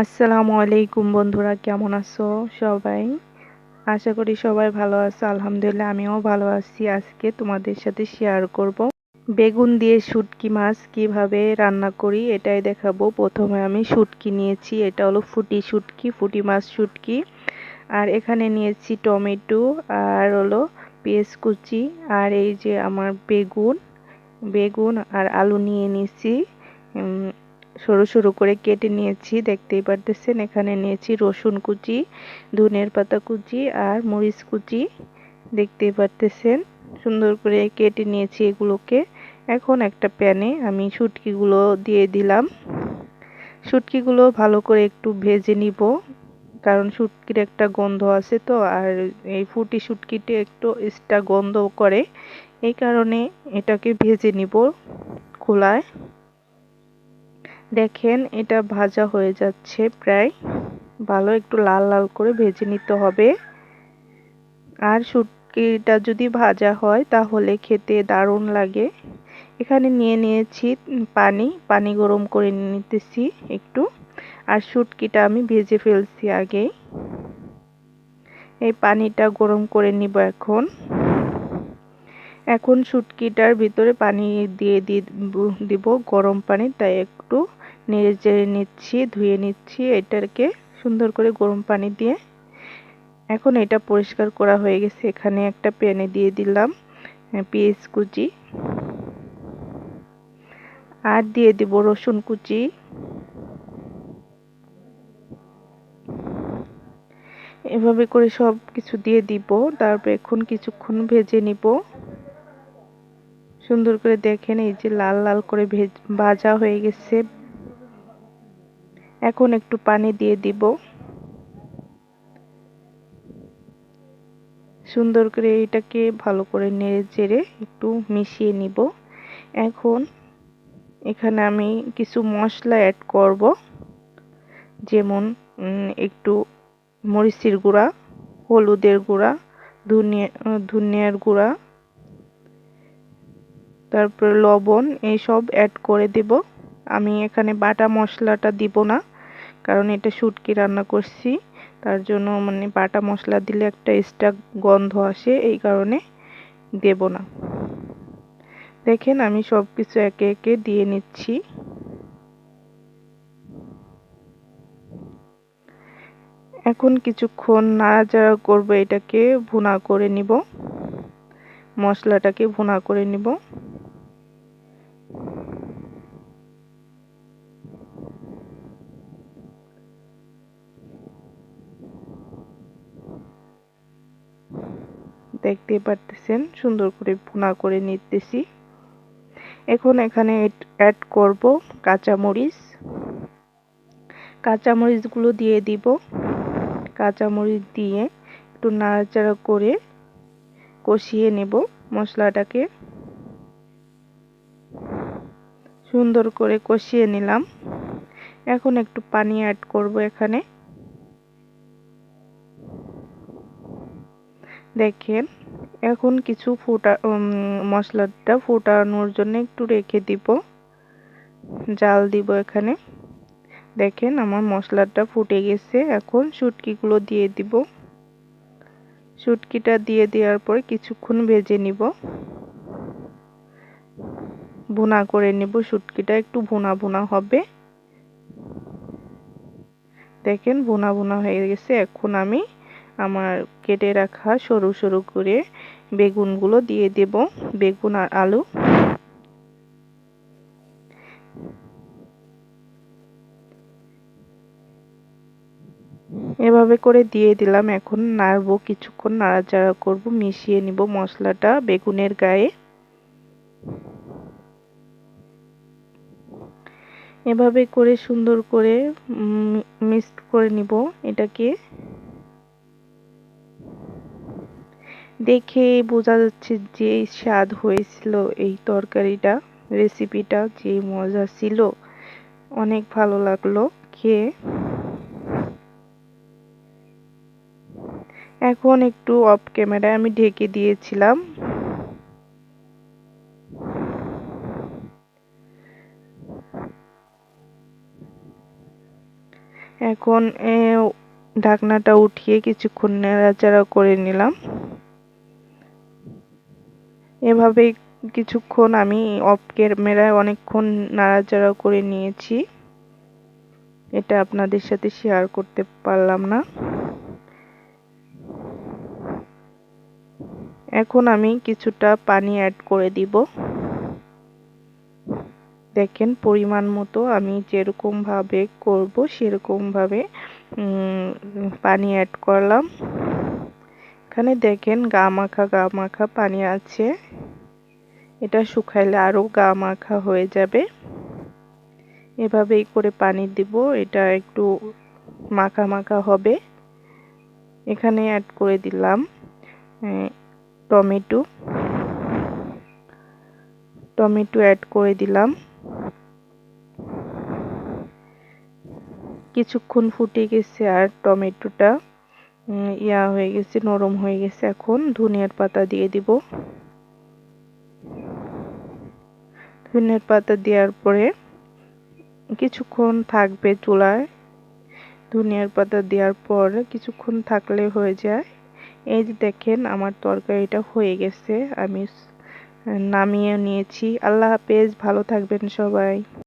আসসালামু আলাইকুম বন্ধুরা, কেমন আছো সবাই? আশা করি সবাই ভালো আছো, আলহামদুলিল্লাহ আমিও ভালো আছি। আজকে তোমাদের সাথে শেয়ার করব বেগুন দিয়ে শুটকি মাছ কীভাবে রান্না করি এটাই দেখাবো। প্রথমে আমি শুটকি নিয়েছি, এটা হলো ফুটি শুটকি, ফুটি মাছ শুটকি। আর এখানে নিয়েছি টমেটো আর হলো পেঁয়াজ কুচি আর এই যে আমার বেগুন বেগুন আর আলু নিয়ে নিয়েছি। সরু সরু করে কেটে নিয়েছি, দেখতেই পারতেছেন। এখানে নিয়েছি রসুন কুচি, ধনের পাতা কুচি আর মরিচ কুচি, দেখতেই পারতেছেন। সুন্দর করে কেটে নিয়েছি এগুলোকে। এখন একটা প্যানে আমি শুটকিগুলো দিয়ে দিলাম। শুটকিগুলো ভালো করে একটু ভেজে নিব, কারণ শুটকির একটা গন্ধ আছে তো, আর এই ফুটি শুটকিটা একটু এক্সট্রা গন্ধ করে। এই কারণে এটাকে ভেজে নিব খোলায়। দেখেন, এটা ভাজা হয়ে যাচ্ছে প্রায়। ভালো একটু লাল লাল করে ভেজে নিতে হবে। আর শুটকিটা যদি ভাজা হয়, তাহলে খেতে দারুণ লাগে। এখানে নিয়ে নিয়েছি পানি পানি গরম করে নিতেছি একটু। আর শুটকিটা আমি ভেজে ফেলছি আগেই। এই পানিটা গরম করে নিব এখন। এখন শুটকিটার ভিতরে পানি দিয়ে দিব গরম পানি, তাই একটু নেড়ে চেড়ে নিচ্ছি, ধুয়ে নিচ্ছি, এটাকে সুন্দর করে গরম পানি দিয়ে। এখন এটা পরিষ্কার করা হয়ে গেছে, এখানে একটা প্যানে দিয়ে দিলাম পেঁয়াজ কুচি। আর দিয়ে দিব রসুন কুচি। এভাবে করে সব কিছু দিয়ে দিব, তারপর এখন কিছুক্ষণ ভেজে নিব। সুন্দর করে দেখেন, এই যে লাল লাল করে ভেজ হয়ে গেছে। এখন একটু পানি দিয়ে দিব। সুন্দর করে এটাকে ভালো করে নেড়ে চেড়ে একটু মিশিয়ে নিব। এখন এখানে আমি কিছু মশলা অ্যাড করব। যেমন একটু মরিচের গুঁড়া, হলুদের গুঁড়া, ধনিয়া, ধনিয়ার গুঁড়া তারপর লবণ এইসব অ্যাড করে দেব। আমি এখানে বাটা মশলাটা দিব না, কারণ এটা শুটকি রান্না করছি। তার জন্য মানে বাটা মশলা দিলে একটা এক্সট্রা গন্ধ আসে, এই কারণে দেব না। দেখেন আমি সব কিছু একে একে দিয়ে নিচ্ছি। এখন কিছুক্ষণ নাড়াচাড়া করব, এটাকে ভুনা করে নিব। মশলাটাকে ভুনা করে নিব। দেখতে পারতেছেন, সুন্দর করে ভুনা করে নিতেছি। এখন এখানে অ্যাড করব কাঁচামরিচ। কাঁচামরিচগুলো দিয়ে দিব। কাঁচামরিচ দিয়ে একটু নাড়াচাড়া করে কষিয়ে নেব মশলাটাকে। সুন্দর করে কষিয়ে নিলাম। এখন একটু পানি অ্যাড করব এখানে। দেখেন, এখন কিছু ফোটা মশলাটা ফোটানোর জন্য একটু রেখে দিব। জাল দিব এখানে। দেখেন আমার মশলাটা ফুটে গেছে। এখন শুটকিগুলো দিয়ে দিব। শুটকিটা দিয়ে দেওয়ার পর কিছুক্ষণ ভেজে নিব। ভুনা করে নেব। শুটকিটা একটু ভুনা ভুনা হবে। দেখেন ভুনা ভুনা হয়ে গেছে। এখন আমি আমার কেটে রাখা সরু সরু করে বেগুনগুলো দিয়ে দেব, বেগুন আর আলু। এভাবে করে দিয়ে দিলাম, এখন নাড়বো, কিছুক্ষণ নাড়াচাড়া করব, মিশিয়ে নিব মশলাটা বেগুনের গায়ে। এভাবে করে সুন্দর করে মিক্সড করে নিব এটাকে। দেখে বোঝা যাচ্ছে যে স্বাদ হয়েছিল এই তরকারিটা রেসিপিটা যে মজা ছিল। অনেক ভালো লাগল খেয়ে। এখন একটু অফ ক্যামেরায় আমি ঢেকে দিয়েছিলাম। এখন ঢাকনাটা উঠিয়ে কিছুক্ষণ নাড়াচাড়া করে নিলাম। এভাবে কিছুক্ষণ আমি অফ ক্যামেরায় অনেকক্ষণ নাড়াচাড়া করে নিয়েছি। এটা আপনাদের সাথে শেয়ার করতে পারলাম না। এখন আমি কিছুটা পানি অ্যাড করে দিব। দেখেন, পরিমাণ মতো আমি যেরকমভাবে করব, সেরকমভাবে পানি অ্যাড করলাম। এখানে দেখেন গা মাখা গা মাখা পানি আছে। এটা শুকাইলে আরও গা মাখা হয়ে যাবে। এভাবেই করে পানি দিব, এটা একটু মাখা মাখা হবে। এখানে অ্যাড করে দিলাম টমেটো। টমেটো অ্যাড করে দিলাম। কিছুক্ষণ ফুটে গেছে আর টমেটোটা। ইয়া হয়ে গেছে, নরম হয়ে গেছে এখন। ধনিয়ার পাতা দিয়ে দিব। ধনিয়ার পাতা দেওয়ার পরে কিছুক্ষণ থাকবে চুলায়। ধনিয়ার পাতা দেওয়ার পর কিছুক্ষণ থাকলে হয়ে যায়। এই যে দেখেন, আমার তরকারিটা হয়ে গেছে। আমি নামিয়ে নিয়েছি। আল্লাহ হাফেজ, ভালো থাকবেন সবাই।